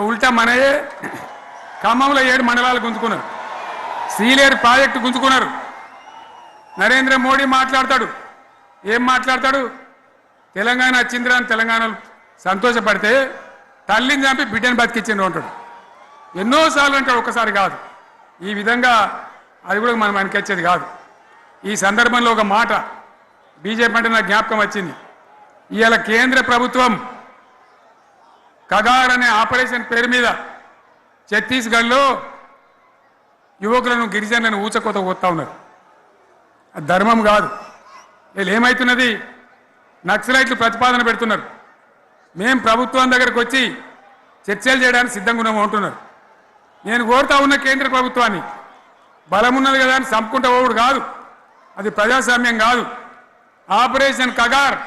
ఉల్టా మనయే ఖమ్మంలో ఏడు మండలాలు గుంజుకున్నారు. సీలేరు ప్రాజెక్టు గుంజుకున్నారు. నరేంద్ర మోడీ మాట్లాడతాడు. ఏం మాట్లాడతాడు? తెలంగాణ వచ్చిందిరా అని తెలంగాణలో సంతోషపడితే తల్లిని చంపి బిడ్డని బతికించిండు అంటాడు. ఎన్నోసార్లు అంటాడు ఒక్కసారి కాదు. ఈ విధంగా అది కూడా మనం వెనకొచ్చేది కాదు. ఈ సందర్భంలో ఒక మాట బీజేపీ అంటే నాకు జ్ఞాపకం వచ్చింది. ఇవాళ కేంద్ర ప్రభుత్వం కగార్ అనే ఆపరేషన్ పేరు మీద ఛత్తీస్గఢ్లో యువకులను గిరిజనులను ఊచకోత పోతా ఉన్నారు. అది ధర్మం కాదు. వీళ్ళు ఏమవుతున్నది నక్సలైట్లు ప్రతిపాదన పెడుతున్నారు. మేము ప్రభుత్వం దగ్గరకు వచ్చి చర్చలు చేయడానికి సిద్ధంగా ఉన్నాము అంటున్నారు. నేను కోరుతా ఉన్న కేంద్ర ప్రభుత్వాన్ని బలం ఉన్నది కదా అని చంపుకుంటా పోవుడు కాదు. అది ప్రజాస్వామ్యం కాదు. ఆపరేషన్ కగార్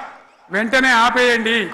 వెంటనే ఆపేయండి.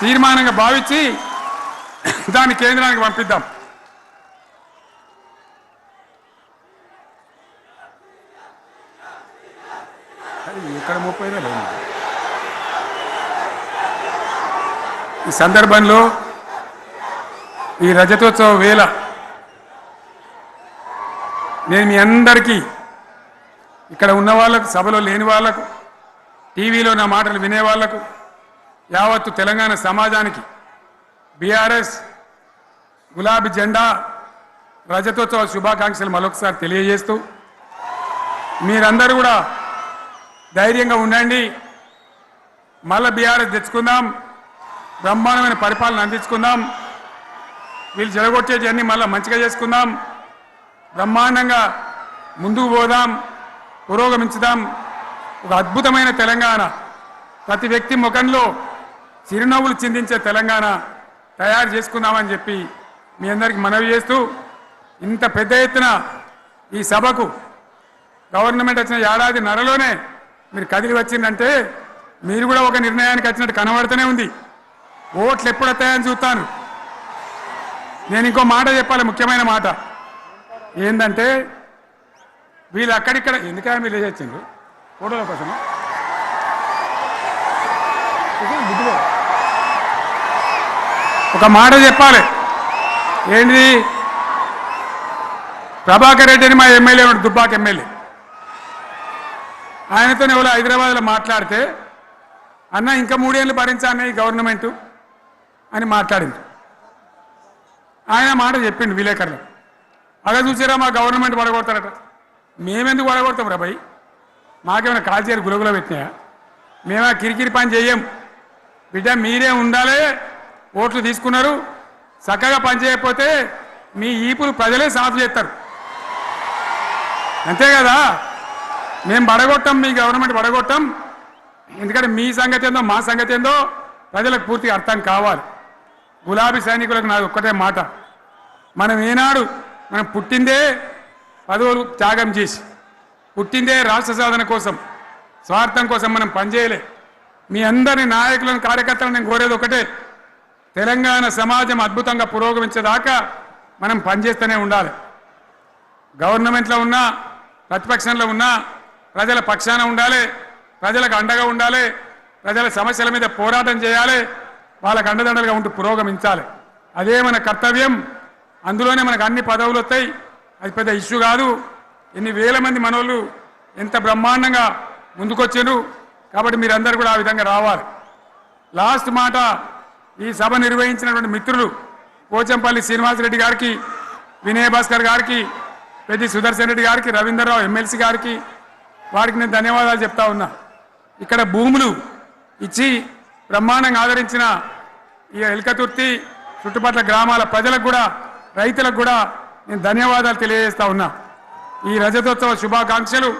తీర్మానంగా భావించి దాన్ని కేంద్రానికి పంపిద్దాం. ఇక్కడ ముప్పై ఈ సందర్భంలో ఈ రజతోత్సవ వేళ నేను మీ అందరికీ ఇక్కడ ఉన్న వాళ్ళకు సభలో లేని వాళ్ళకు టీవీలో నా మాటలు వినే వాళ్ళకు యావత్తు తెలంగాణ సమాజానికి బీఆర్ఎస్ గులాబీ జెండా రజతోత్సవ శుభాకాంక్షలు మరొకసారి తెలియజేస్తూ మీరందరూ కూడా ధైర్యంగా ఉండండి. మళ్ళీ బీఆర్ఎస్ తెచ్చుకుందాం. బ్రహ్మాండమైన పరిపాలన అందించుకుందాం. వీళ్ళు జరగొచ్చేటివన్నీ మళ్ళీ మంచిగా చేసుకుందాం. బ్రహ్మాండంగా ముందుకు పోదాం. పురోగమించుదాం. ఒక అద్భుతమైన తెలంగాణ. ప్రతి వ్యక్తి ముఖంలో చిరునవ్వులు చిందించే తెలంగాణ తయారు చేసుకుందామని చెప్పి మీ అందరికి మనవి చేస్తూ ఇంత పెద్ద ఎత్తున ఈ సభకు గవర్నమెంట్ వచ్చిన ఏడాది నరలోనే మీరు కదిలి వచ్చిందంటే మీరు కూడా ఒక నిర్ణయానికి వచ్చినట్టు కనబడుతూనే ఉంది. ఓట్లు ఎప్పుడు వస్తాయని చూస్తాను. నేను ఇంకో మాట చెప్పాలి ముఖ్యమైన మాట. ఏంటంటే వీళ్ళు అక్కడిక్కడ ఎందుకని మీరు లేచొచ్చిండ్రు ఫోటోల కోసం ఒక మాట చెప్పాలి. ఏంటి? ప్రభాకర్ రెడ్డి అని మా ఎమ్మెల్యే ఉన్నాడు దుబ్బాక ఎమ్మెల్యే. ఆయనతో ఎవరో హైదరాబాద్లో మాట్లాడితే అన్న ఇంకా మూడేళ్ళు భరించాలన్న ఈ గవర్నమెంట్ అని మాట్లాడింది. ఆయన మాట చెప్పిండు విలేకరులు. అలా చూసారా మా గవర్నమెంట్ పడగొడతారట మేమెందుకు పడగొడతాం రా భయ్ మాకేమైనా కాల్చేరు గులగుల పెట్టినాయా? మేమా కిరికిరి పని చెయ్యం. బిడ్డ మీరే ఉండాలి ఓట్లు తీసుకున్నారు. చక్కగా పని చేయకపోతే మీ ఈపులు ప్రజలే సాఫ్ చేస్తారు. అంతే కదా? మేము పడగొట్టాం మీ గవర్నమెంట్ పడగొట్టాం ఎందుకంటే మీ సంగతి ఏందో మా సంగతి ఏందో ప్రజలకు పూర్తిగా అర్థం కావాలి. గులాబీ సైనికులకు నాకు ఒక్కటే మాట. మనం ఏనాడు మనం పుట్టిందే పదవులు త్యాగం చేసి పుట్టిందే రాష్ట్ర సాధన కోసం స్వార్థం కోసం మనం పనిచేయలే. మీ అందరి నాయకులను కార్యకర్తలను నేను కోరేది ఒకటే. తెలంగాణ సమాజం అద్భుతంగా పురోగమించేదాకా మనం పనిచేస్తూనే ఉండాలి. గవర్నమెంట్లో ఉన్నా ప్రతిపక్షంలో ఉన్నా ప్రజల పక్షాన ఉండాలి ప్రజలకు అండగా ఉండాలి ప్రజల సమస్యల మీద పోరాటం చేయాలి వాళ్ళకు అండదండలుగా ఉంటూ పురోగమించాలి. అదే మన కర్తవ్యం. అందులోనే మనకు అన్ని పదవులు వస్తాయి. అది పెద్ద ఇష్యూ కాదు. ఎన్ని వేల మంది మనోళ్ళు ఎంత బ్రహ్మాండంగా ముందుకొచ్చారు కాబట్టి మీరందరూ కూడా ఆ విధంగా రావాలి. లాస్ట్ మాట ఈ సభ నిర్వహించినటువంటి మిత్రులు పోచంపల్లి శ్రీనివాసరెడ్డి గారికి వినయ భాస్కర్ గారికి పెద్ది సుదర్శన్ రెడ్డి గారికి రవీంద్రరావు ఎమ్మెల్సీ గారికి వారికి నేను ధన్యవాదాలు చెప్తా ఉన్నా. ఇక్కడ భూములు ఇచ్చి బ్రహ్మాండంగా ఆదరించిన ఈ ఎల్కతుర్తి చుట్టుపక్కల గ్రామాల ప్రజలకు కూడా రైతులకు కూడా నేను ధన్యవాదాలు తెలియజేస్తా ఉన్నా. ఈ రజతోత్సవ శుభాకాంక్షలు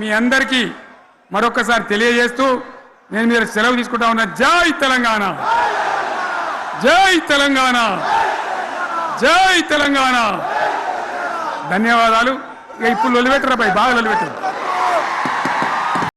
మీ అందరికీ మరొకసారి తెలియజేస్తూ నేను మీరు సెలవు తీసుకుంటా ఉన్నా. జై తెలంగాణ! జై తెలంగాణ. జై తెలంగాణ. ధన్యవాదాలు. ఇప్పుడు లొలిపెట్టరా బాయ్? బాగా లొలిపెట్టరు